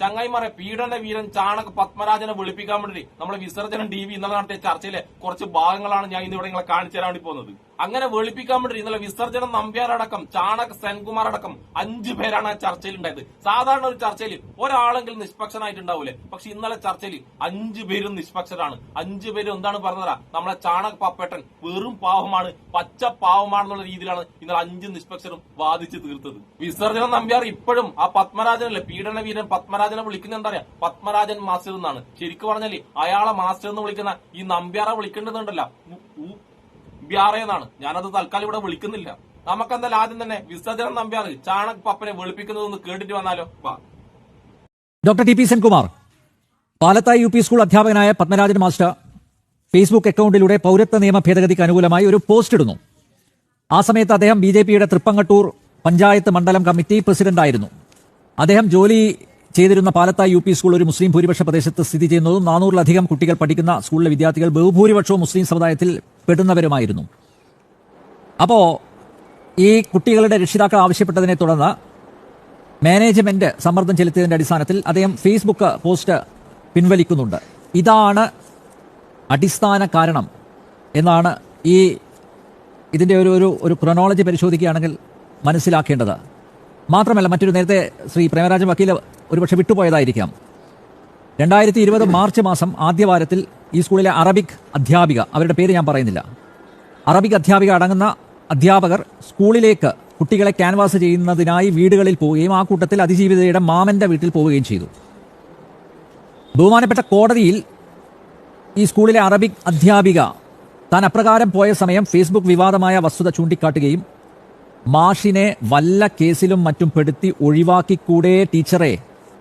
ചങ്ങായിമാരെ പീഡന വീരൻ ചാണക പത്മരാജനെ വെളുപ്പിക്കാൻ വേണ്ടി നമ്മളെ വിസർജനം ടി വി ഇന്നലെ നടത്തിയ ചർച്ചയിലെ കുറച്ച് ഭാഗങ്ങളാണ് ഞാൻ ഇന്ന് ഇവിടെ നിങ്ങളെ കാണിച്ചു തരാൻ വേണ്ടി പോകുന്നത്. അങ്ങനെ വെളുപ്പിക്കാൻ വേണ്ടി ഇന്നലെ വിസർജനം നമ്പ്യാരടക്കം ചാണക സെൻകുമാർ അടക്കം അഞ്ചു പേരാണ് ആ ചർച്ചയിൽ ഉണ്ടായത് സാധാരണ ഒരു ചർച്ചയിൽ ഒരാളെങ്കിലും നിഷ്പക്ഷനായിട്ടുണ്ടാവൂലേ? പക്ഷെ ഇന്നലെ ചർച്ചയിൽ അഞ്ചു പേരും നിഷ്പക്ഷരാണ്. അഞ്ചു പേരും എന്താണ് പറഞ്ഞതാ നമ്മളെ ചാണക പപ്പേട്ടൻ വെറും പാവമാണ് പച്ച പാവമാണെന്നുള്ള രീതിയിലാണ് ഇന്നലെ അഞ്ച് നിഷ്പക്ഷരും വാദിച്ചു തീർത്തത്. വിസർജനം നമ്പ്യാർ ഇപ്പോഴും ആ പത്മരാജനല്ലേ? പീഡന വീരൻ പത്മരാജനെ വിളിക്കുന്ന എന്താ പറയാ പത്മരാജൻ മാസ്റ്റർ എന്നാണ്. ശരിക്കും പറഞ്ഞാൽ അയാളെ മാസ്റ്റർ എന്ന് വിളിക്കുന്ന ഈ നമ്പ്യാറെ വിളിക്കേണ്ടതുണ്ടല്ലോ. ബ്യാറെ എന്നാണ്. ഞാനത് തൽക്കാലം ഇവിടെ വിളിക്കുന്നില്ല. നമുക്കെന്തായാലും ആദ്യം തന്നെ വിസർജനം നമ്പ്യാർ ചാണക പപ്പനെ വിളിപ്പിക്കുന്നത് കേട്ടിട്ട് വന്നാലോ? Doctor T P Senkumar Palathayi U P school അധ്യാപകനായ പത്മരാജൻ മാസ്റ്റർ ഫേസ്ബുക്ക് അക്കൗണ്ടിലൂടെ പൗരത്വ നിയമ ഭേദഗതിക്ക് അനുകൂലമായി ഒരു പോസ്റ്റ് ഇടുന്നു. ആ സമയത്ത് അദ്ദേഹം ബി ജെ പിയുടെ തൃപ്പങ്ങട്ടൂർ പഞ്ചായത്ത് മണ്ഡലം കമ്മിറ്റി പ്രസിഡന്റായിരുന്നു. അദ്ദേഹം ജോലി ചെയ്തിരുന്ന പാലത്തായി യു പി സ്കൂൾ ഒരു മുസ്ലിം ഭൂരിപക്ഷ പ്രദേശത്ത് സ്ഥിതി ചെയ്യുന്നതും നാനൂറിലധികം കുട്ടികൾ പഠിക്കുന്ന സ്കൂളിലെ വിദ്യാർത്ഥികൾ ബഹുഭൂരിപക്ഷവും മുസ്ലിം സമുദായത്തിൽ പെടുന്നവരുമായിരുന്നു. അപ്പോ ഈ കുട്ടികളുടെ രക്ഷിതാക്കൾ ആവശ്യപ്പെട്ടതിനെ തുടർന്ന് മാനേജ്മെന്റ് സമ്മർദ്ദം ചെലുത്തിയതിന്റെ അടിസ്ഥാനത്തിൽ അദ്ദേഹം ഫേസ്ബുക്ക് പോസ്റ്റ് പിൻവലിക്കുന്നുണ്ട്. ഇതാണ് അടിസ്ഥാന കാരണം എന്നാണ് ഈ ഇതിന്റെ ഒരു ഒരു ഒരു ക്രൊണോളജി പരിശോധിക്കുകയാണെങ്കിൽ മനസ്സിലാക്കേണ്ടത്. മാത്രമല്ല മറ്റൊരു നേരത്തെ ശ്രീ പ്രേമരാജൻ വക്കീൽ ഒരുപക്ഷെ വിട്ടുപോയതായിരിക്കാം. രണ്ടായിരത്തി ഇരുപത് മാർച്ച് മാസം ആദ്യവാരത്തിൽ ഈ സ്കൂളിലെ അറബിക് അധ്യാപിക അവരുടെ പേര് ഞാൻ പറയുന്നില്ല. അറബിക് അധ്യാപിക അടങ്ങുന്ന അധ്യാപകർ സ്കൂളിലേക്ക് കുട്ടികളെ ക്യാൻവാസ് ചെയ്യുന്നതിനായി വീടുകളിൽ പോവുകയും ആ കൂട്ടത്തിൽ അതിജീവിതയുടെ മാമന്റെ വീട്ടിൽ പോവുകയും ചെയ്തു. ബഹുമാനപ്പെട്ട കോടതിയിൽ ഈ സ്കൂളിലെ അറബിക് അധ്യാപിക താൻ അപ്രകാരം പോയ സമയം ഫേസ്ബുക്ക് വിവാദമായ വസ്തുത ചൂണ്ടിക്കാട്ടുകയും മാഷിനെ വല്ല കേസിലും മറ്റും പെടുത്തി ഒഴിവാക്കിക്കൂടെ ടീച്ചറെ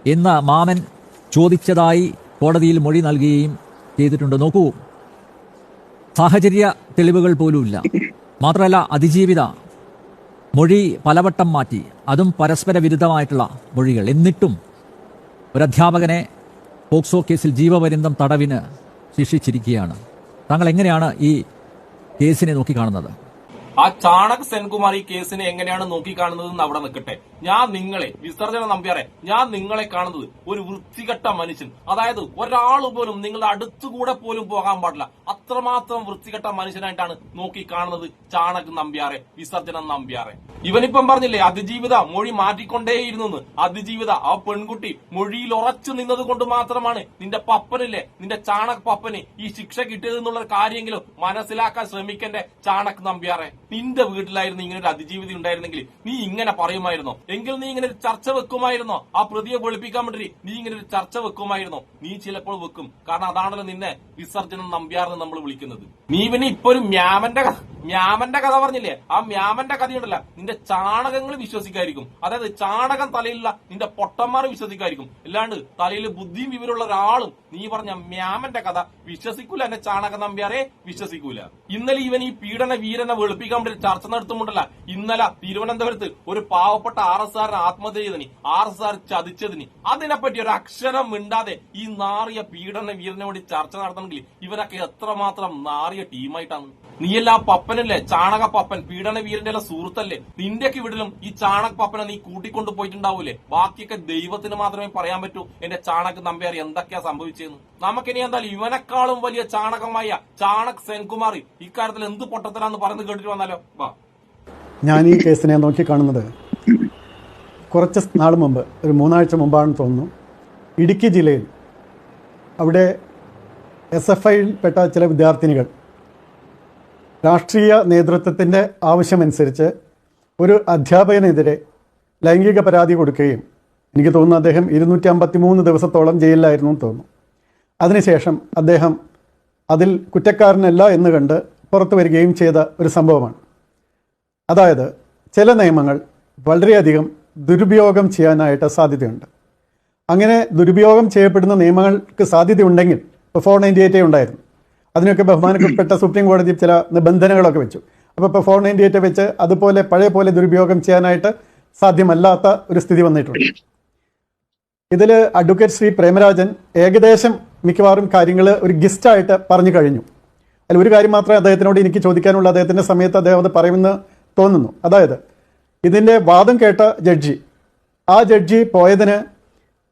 എന്ന് മാമൻ ചോദിച്ചതായി കോടതിയിൽ മൊഴി നൽകുകയും ചെയ്തിട്ടുണ്ട്. നോക്കൂ. സാഹചര്യ തെളിവുകൾ പോലുമില്ല. മാത്രമല്ല അതിജീവിത. മൊഴി പലവട്ടം മാറ്റി. അതും പരസ്പര വിരുദ്ധമായിട്ടുള്ള മൊഴികൾ. എന്നിട്ടും ഒരു അധ്യാപകനെ പോക്സോ കേസിൽ ജീവപര്യന്തം തടവിന് ശിക്ഷിച്ചിരിക്കുകയാണ്. താങ്കൾ എങ്ങനെയാണ് ഈ കേസിനെ നോക്കിക്കാണുന്നത് ആ ചാണക സെൻകുമാർ ഈ കേസിനെ എങ്ങനെയാണ് നോക്കിക്കാണുന്നതെന്ന് അവിടെ നിൽക്കട്ടെ. ഞാൻ നിങ്ങളെ വിസർജന നമ്പ്യാറെ ഞാൻ നിങ്ങളെ കാണുന്നത് ഒരു വൃത്തികെട്ട മനുഷ്യൻ. അതായത് ഒരാൾ പോലും നിങ്ങളുടെ അടുത്തുകൂടെ പോലും പോകാൻ പാടില്ല. അത്രമാത്രം വൃത്തികെട്ട മനുഷ്യനായിട്ടാണ് നോക്കി കാണുന്നത് ചാണക് നമ്പ്യാറെ വിസർജനം നമ്പ്യാറെ ഇവനിപ്പം പറഞ്ഞില്ലേ അതിജീവിത മൊഴി മാറ്റിക്കൊണ്ടേയിരുന്നു. അതിജീവിത ആ പെൺകുട്ടി മൊഴിയിൽ ഉറച്ചു നിന്നത് കൊണ്ട് മാത്രമാണ് നിന്റെ പപ്പനില്ലേ നിന്റെ ചാണക് പപ്പന് ഈ ശിക്ഷ കിട്ടിയത് എന്നുള്ള കാര്യമെങ്കിലും മനസ്സിലാക്കാൻ ശ്രമിക്കേണ്ട ചാണക് നമ്പ്യാറെ നിന്റെ വീട്ടിലായിരുന്നു ഇങ്ങനെ ഒരു അതിജീവിത ഉണ്ടായിരുന്നെങ്കിൽ നീ ഇങ്ങനെ പറയുമായിരുന്നോ? എങ്കിൽ നീ ഇങ്ങനെ ഒരു ചർച്ച വെക്കുമായിരുന്നോ. ആ പ്രതിയെ വെളുപ്പിക്കാൻ വേണ്ടി നീ ഇങ്ങനെ ഒരു ചർച്ച വെക്കുമായിരുന്നോ. നീ ചിലപ്പോൾ വെക്കും. കാരണം അതാണല്ലോ നിന്നെ വിസർജനം നമ്പ്യാർന്ന് നമ്മൾ വിളിക്കുന്നത്. നീ പിന്നെ ഇപ്പൊ ഒരു മ്യാമന്റെ മ്യാമന്റെ കഥ പറഞ്ഞില്ലേ? ആ മ്യാമന്റെ കഥയുണ്ടല്ല നിന്റെ ചാണകങ്ങൾ വിശ്വസിക്കായിരിക്കും. അതായത് ചാണകം തലയിലുള്ള നിന്റെ പൊട്ടന്മാർ വിശ്വസിക്കായിരിക്കും. അല്ലാണ്ട് തലയിൽ ബുദ്ധിയും വിവരമുള്ള ഒരാളും നീ പറഞ്ഞ മ്യാമന്റെ കഥ വിശ്വസിക്കൂല എന്നെ ചാണക നമ്പ്യാറെ വിശ്വസിക്കൂല. ഇന്നലെ ഇവൻ ഈ പീഡന വീരനെ വെളുപ്പിക്കാൻ വേണ്ടി ചർച്ച നടത്തുമുണ്ടല്ല ഇന്നലെ തിരുവനന്തപുരത്ത് ഒരു പാവപ്പെട്ട ആർ എസ് ആറിന് ആത്മഹത്യ ചെയ്തതിന് ആർ എസ് ആർ ചതിച്ചതിന് അതിനെപ്പറ്റി ഒരു അക്ഷരം മിണ്ടാതെ ഈ നാറിയ പീഡന വീരനെ വേണ്ടി ചർച്ച നടത്തണമെങ്കിൽ ഇവനൊക്കെ എത്രമാത്രം നാറിയ ടീമായിട്ടാണ്? നീയല്ല പപ്പനല്ലേ? ചാണക പപ്പൻ പീഡന വീരന്റെ എല്ലാം സുഹൃത്തല്ലേ? നിന്റെയൊക്കെ വീട്ടിലും ഈ ചാണക പപ്പനെ നീ കൂട്ടിക്കൊണ്ടു പോയിട്ടുണ്ടാവൂലേ? ബാക്കിയൊക്കെ ദൈവത്തിന് മാത്രമേ പറയാൻ പറ്റൂ. എന്റെ ചാണക നമ്പ്യാർ എന്തൊക്കെയാ സംഭവിച്ചതെന്ന് നമുക്കിനി എന്താ ഇവനെക്കാളും വലിയ ചാണകമായ ചാണക് സെൻകുമാറി ഇക്കാര്യത്തിൽ എന്ത് പൊട്ടത്തലാന്ന് പറയുന്നത് കേട്ടിട്ട് വന്നാലോ? വാ. ഞാൻ ഈ കേസിനെ നോക്കിക്കാണുന്നത് കുറച്ച് നാൾ മുമ്പ് ഒരു മൂന്നാഴ്ച മുമ്പാണെന്ന് തോന്നുന്നു. ഇടുക്കി ജില്ലയിൽ അവിടെ എസ് എഫ് ഐയിൽപ്പെട്ട ചില വിദ്യാർത്ഥിനികൾ രാഷ്ട്രീയ നേതൃത്വത്തിന്റെ ആവശ്യമനുസരിച്ച് ഒരു അധ്യാപകനെതിരെ ലൈംഗിക പരാതി കൊടുക്കുകയും എനിക്ക് തോന്നുന്നു അദ്ദേഹം ഇരുന്നൂറ്റി അമ്പത്തി മൂന്ന് ദിവസത്തോളം ജയിലിലായിരുന്നു എന്ന് തോന്നുന്നു. അതിനുശേഷം അദ്ദേഹം അതിൽ കുറ്റക്കാരനല്ല എന്ന് കണ്ട് പുറത്തു വരികയും ചെയ്ത ഒരു സംഭവമാണ്. അതായത് ചില നിയമങ്ങൾ വളരെയധികം ദുരുപയോഗം ചെയ്യാനായിട്ട് സാധ്യതയുണ്ട്. അങ്ങനെ ദുരുപയോഗം ചെയ്യപ്പെടുന്ന നിയമങ്ങൾക്ക് സാധ്യതയുണ്ടെങ്കിൽ ഇപ്പോൾ ഫോർ നയന്റി എയ്റ്റേ ഉണ്ടായിരുന്നു. അതിനൊക്കെ ബഹുമാനപ്പെട്ട സുപ്രീം കോടതി ചില നിബന്ധനകളൊക്കെ വെച്ചു. അപ്പോൾ ഇപ്പോൾ ഫോർ നയന്റി എയ്റ്റ് വെച്ച് അതുപോലെ പഴയ പോലെ ദുരുപയോഗം ചെയ്യാനായിട്ട് സാധ്യമല്ലാത്ത ഒരു സ്ഥിതി വന്നിട്ടുണ്ട്. ഇതിൽ അഡ്വക്കേറ്റ് ശ്രീ പ്രേമരാജൻ ഏകദേശം മിക്കവാറും കാര്യങ്ങൾ ഒരു ഗിസ്റ്റായിട്ട് പറഞ്ഞു കഴിഞ്ഞു. അതിൽ ഒരു കാര്യം മാത്രമേ അദ്ദേഹത്തിനോട് എനിക്ക് ചോദിക്കാനുള്ള. അദ്ദേഹത്തിന്റെ സമയത്ത് അദ്ദേഹം അത് പറയുമെന്ന് തോന്നുന്നു. അതായത് ഇതിന്റെ വാദം കേട്ട ജഡ്ജി ആ ജഡ്ജി പോയതിന്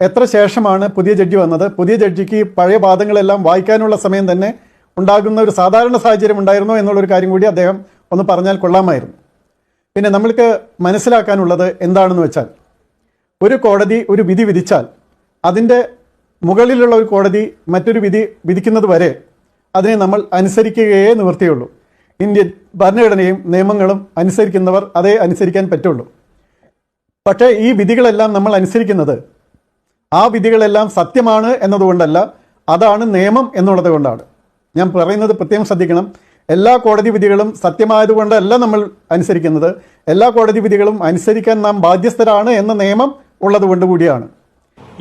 എത്ര ശേഷമാണ് പുതിയ ജഡ്ജി വന്നത്? പുതിയ ജഡ്ജിക്ക് പഴയ വാദങ്ങളെല്ലാം വായിക്കാനുള്ള സമയം തന്നെ ഉണ്ടാകുന്ന ഒരു സാധാരണ സാഹചര്യം ഉണ്ടായിരുന്നോ എന്നുള്ളൊരു കാര്യം കൂടി അദ്ദേഹം ഒന്ന് പറഞ്ഞാൽ കൊള്ളാമായിരുന്നു. പിന്നെ നമ്മൾക്ക് മനസ്സിലാക്കാനുള്ളത് എന്താണെന്ന് വെച്ചാൽ ഒരു കോടതി ഒരു വിധി വിധിച്ചാൽ അതിന്റെ മുകളിലുള്ള ഒരു കോടതി മറ്റൊരു വിധി വിധിക്കുന്നത് വരെ അതിനെ നമ്മൾ അനുസരിക്കുകയേ നിവൃത്തിയുള്ളൂ. ഇന്ത്യൻ ഭരണഘടനയും നിയമങ്ങളും അനുസരിക്കുന്നവർ അതേ അനുസരിക്കാൻ പറ്റുള്ളൂ. പക്ഷേ ഈ വിധികളെല്ലാം നമ്മൾ അനുസരിക്കുന്നത് ആ വിധികളെല്ലാം സത്യമാണ് എന്നതുകൊണ്ടല്ല അതാണ് നിയമം എന്നുള്ളത് കൊണ്ടാണ്. ഞാൻ പറയുന്നത് പ്രത്യേകം ശ്രദ്ധിക്കണം. എല്ലാ കോടതി വിധികളും സത്യമായതുകൊണ്ടല്ല നമ്മൾ അനുസരിക്കുന്നത്. എല്ലാ കോടതി വിധികളും അനുസരിക്കാൻ നാം ബാധ്യസ്ഥരാണ് എന്ന നിയമം ഉള്ളതുകൊണ്ട് കൂടിയാണ്.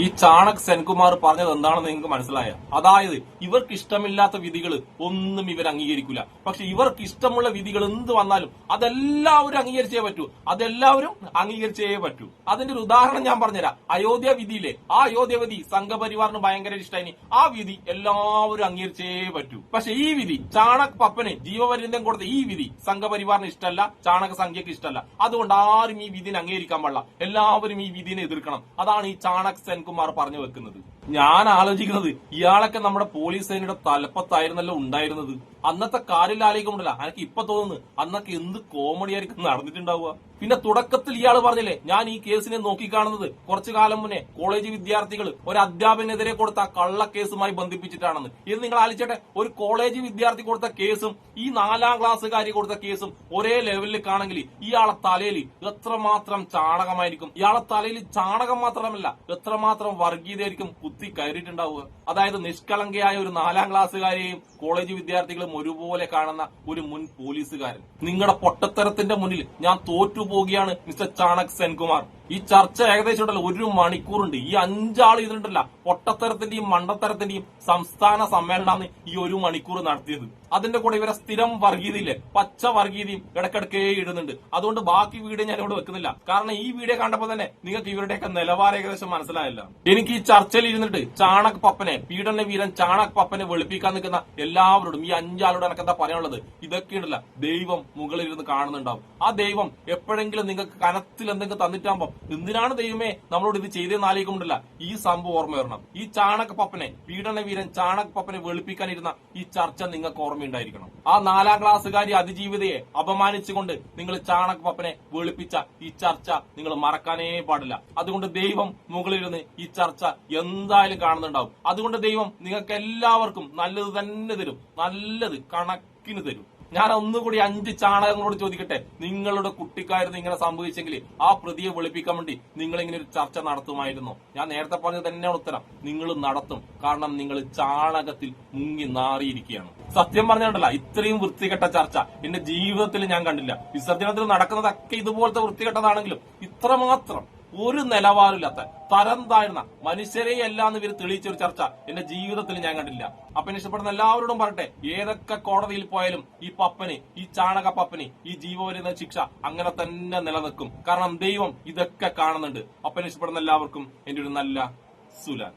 ഈ ചാണക് സെൻകുമാർ പറഞ്ഞത് എന്താണെന്ന് നിങ്ങൾക്ക് മനസ്സിലായ? അതായത് ഇവർക്ക് ഇഷ്ടമില്ലാത്ത വിധികൾ ഒന്നും ഇവർ അംഗീകരിക്കില്ല പക്ഷെ ഇവർക്ക് ഇഷ്ടമുള്ള വിധികൾ എന്ത് വന്നാലും അതെല്ലാവരും അംഗീകരിച്ചേ പറ്റൂ. അതെല്ലാവരും അംഗീകരിച്ചേ പറ്റൂ. അതിന്റെ ഒരു ഉദാഹരണം ഞാൻ പറഞ്ഞുതരാം. അയോധ്യ വിധിയിലെ ആ അയോധ്യ വിധി സംഘപരിവാറിന് ഭയങ്കര ഇഷ്ടമായി ആ വിധി എല്ലാവരും അംഗീകരിച്ചേ പറ്റൂ. പക്ഷെ ഈ വിധി ചാണക് പപ്പന് ജീവപര്യന്തം കൊടുത്ത ഈ വിധി സംഘപരിവാറിന് ഇഷ്ടമല്ല ചാണക സംഖ്യക്ക് ഇഷ്ടമല്ല. അതുകൊണ്ട് ആരും ഈ വിധിനെ അംഗീകരിക്കാൻ പാടില്ല. എല്ലാവരും ഈ വിധിനെ എതിർക്കണം. അതാണ് ഈ ചാണക് സെൻകുമാർ പറഞ്ഞു വെക്കുന്നത്. ഞാൻ ആലോചിക്കുന്നത് ഇയാളൊക്കെ നമ്മുടെ പോലീസ് സേനയുടെ തലപ്പത്തായിരുന്നല്ലോ ഉണ്ടായിരുന്നത്. അന്നത്തെ കാര്യത്തിൽ ആലോചിക്കുമ്പോഴല്ല അനക്ക് ഇപ്പൊ തോന്നുന്നു അന്നൊക്കെ എന്ത് കോമഡി ആയിരിക്കും നടന്നിട്ടുണ്ടാവുക. പിന്നെ തുടക്കത്തിൽ ഇയാൾ പറഞ്ഞില്ലേ ഞാൻ ഈ കേസിനെ നോക്കിക്കാണുന്നത് കുറച്ചു കാലം മുന്നേ കോളേജ് വിദ്യാർത്ഥികൾ ഒരു അധ്യാപകനെതിരെ കൊടുത്ത കള്ള കേസുമായി ബന്ധിപ്പിച്ചിട്ടാണെന്ന്. ഇത് നിങ്ങൾ ആലോചിച്ചട്ടെ ഒരു കോളേജ് വിദ്യാർത്ഥി കൊടുത്ത കേസും ഈ നാലാം ക്ലാസ്സുകാരി കൊടുത്ത കേസും ഒരേ ലെവലിൽ കാണെങ്കിൽ ഇയാളെ തലയിൽ എത്രമാത്രം ചാണകമായിരിക്കും? ഇയാളെ തലയിൽ ചാണകം മാത്രമല്ല എത്രമാത്രം വർഗീയതയായിരിക്കും കുത്തി കയറിയിട്ടുണ്ടാവുക? അതായത് നിഷ്കളങ്കയായ ഒരു നാലാം ക്ലാസ്സുകാരെയും കോളേജ് വിദ്യാർത്ഥികളും ഒരുപോലെ കാണുന്ന ഒരു മുൻ പോലീസുകാരൻ. നിങ്ങളുടെ പൊട്ടത്തരത്തിന്റെ മുന്നിൽ ഞാൻ തോറ്റുപോകുകയാണ് മിസ്റ്റർ ചാണക് സെൻകുമാർ. ഈ ചർച്ച ഏകദേശം ഉണ്ടല്ലോ ഒരു മണിക്കൂറുണ്ട്. ഈ അഞ്ചാൾ ഇതിലുണ്ടല്ല പൊട്ടത്തരത്തിന്റെയും മണ്ടത്തരത്തിന്റെയും സംസ്ഥാന സമ്മേളനമാണ് ഈ ഒരു മണിക്കൂർ നടത്തിയത്. അതിന്റെ കൂടെ ഇവരെ സ്ഥിരം വർഗീയതയില്ലേ പച്ച വർഗീയതയും ഇടക്കിടക്കേ ഇടുന്നുണ്ട്. അതുകൊണ്ട് ബാക്കി വീഡിയോ ഞാൻ ഇവിടെ വെക്കുന്നില്ല. കാരണം ഈ വീഡിയോ കണ്ടപ്പോൾ തന്നെ നിങ്ങൾക്ക് ഇവരുടെയൊക്കെ നിലവാരം ഏകദേശം മനസ്സിലായല്ല. എനിക്ക് ഈ ചർച്ചയിൽ ഇരുന്നിട്ട് ചാണക് പപ്പനെ പീഡന വീരൻ ചാണക് പപ്പനെ വെളുപ്പിക്കാൻ നിൽക്കുന്ന എല്ലാവരോടും ഈ അഞ്ചാളോട് എനിക്ക് എന്താ പറയാനുള്ളത്? ഇതൊക്കെ ഉണ്ടല്ല ദൈവം മുകളിൽ ഇരുന്ന് കാണുന്നുണ്ടാവും. ആ ദൈവം എപ്പോഴെങ്കിലും നിങ്ങൾക്ക് കനത്തിൽ എന്തെങ്കിലും തന്നിട്ടാകുമ്പോൾ എന്തിനാണ് ദൈവമേ നമ്മളോട് ഇത് ചെയ്തതെന്ന് ആലോചിക്കുമ്പോഴല്ല ഈ സംഭവം ഓർമ്മ വരണം. ഈ ചാണക് പപ്പനെ പീഡന വീരൻ ചാണക് പപ്പനെ വെളുപ്പിക്കാനിരുന്ന ഈ ചർച്ച നിങ്ങൾക്ക് ഓർമ്മയുണ്ടായിരിക്കണം. ആ നാലാം ക്ലാസ്സുകാരി അതിജീവിതയെ അപമാനിച്ചുകൊണ്ട് നിങ്ങൾ ചാണക് പപ്പനെ വെളുപ്പിച്ച ഈ ചർച്ച നിങ്ങൾ മറക്കാനേ പാടില്ല. അതുകൊണ്ട് ദൈവം മുകളിലിരുന്ന് ഈ ചർച്ച എന്തായാലും കാണുന്നുണ്ടാവും. അതുകൊണ്ട് ദൈവം നിങ്ങൾക്ക് എല്ലാവർക്കും നല്ലത് തന്നെ തരും. നല്ലത് കണക്കിന് തരും. ഞാൻ ഒന്നുകൂടി അഞ്ച് ചാണകങ്ങളോട് ചോദിക്കട്ടെ? നിങ്ങളുടെ കുട്ടിക്കായിരുന്നു ഇങ്ങനെ സംഭവിച്ചെങ്കിൽ ആ പ്രതിയെ വെളുപ്പിക്കാൻ വേണ്ടി നിങ്ങൾ ഇങ്ങനെ ഒരു ചർച്ച നടത്തുമായിരുന്നു. ഞാൻ നേരത്തെ പറഞ്ഞത് തന്നെയാണ് ഉത്തരം. നിങ്ങൾ നടത്തും. കാരണം നിങ്ങൾ ചാണകത്തിൽ മുങ്ങി നാറിയിരിക്കുകയാണ്. സത്യം പറഞ്ഞുണ്ടല്ല ഇത്രയും വൃത്തികെട്ട ചർച്ച എന്റെ ജീവിതത്തിൽ ഞാൻ കണ്ടില്ല. വിസർജനത്തിൽ നടക്കുന്നതൊക്കെ ഇതുപോലത്തെ വൃത്തികെട്ടതാണെങ്കിലും ഇത്രമാത്രം ഒരു നിലവാരമില്ലാത്ത തരം താഴ്ന്ന മനുഷ്യരെ എല്ലാം ഇവർ ചർച്ച എന്റെ ജീവിതത്തിൽ ഞാൻ കണ്ടില്ല. അപ്പൻ ഇഷ്ടപ്പെടുന്ന എല്ലാവരോടും പറട്ടെ ഏതൊക്കെ കോടതിയിൽ പോയാലും ഈ പപ്പന് ഈ ചാണക പപ്പന് ഈ ജീവപര്യന്ന ശിക്ഷ അങ്ങനെ തന്നെ നിലനിൽക്കും. കാരണം ദൈവം ഇതൊക്കെ കാണുന്നുണ്ട്. അപ്പൻ ഇഷ്ടപ്പെടുന്ന എല്ലാവർക്കും എന്റെ ഒരു നല്ല സുലാൻ.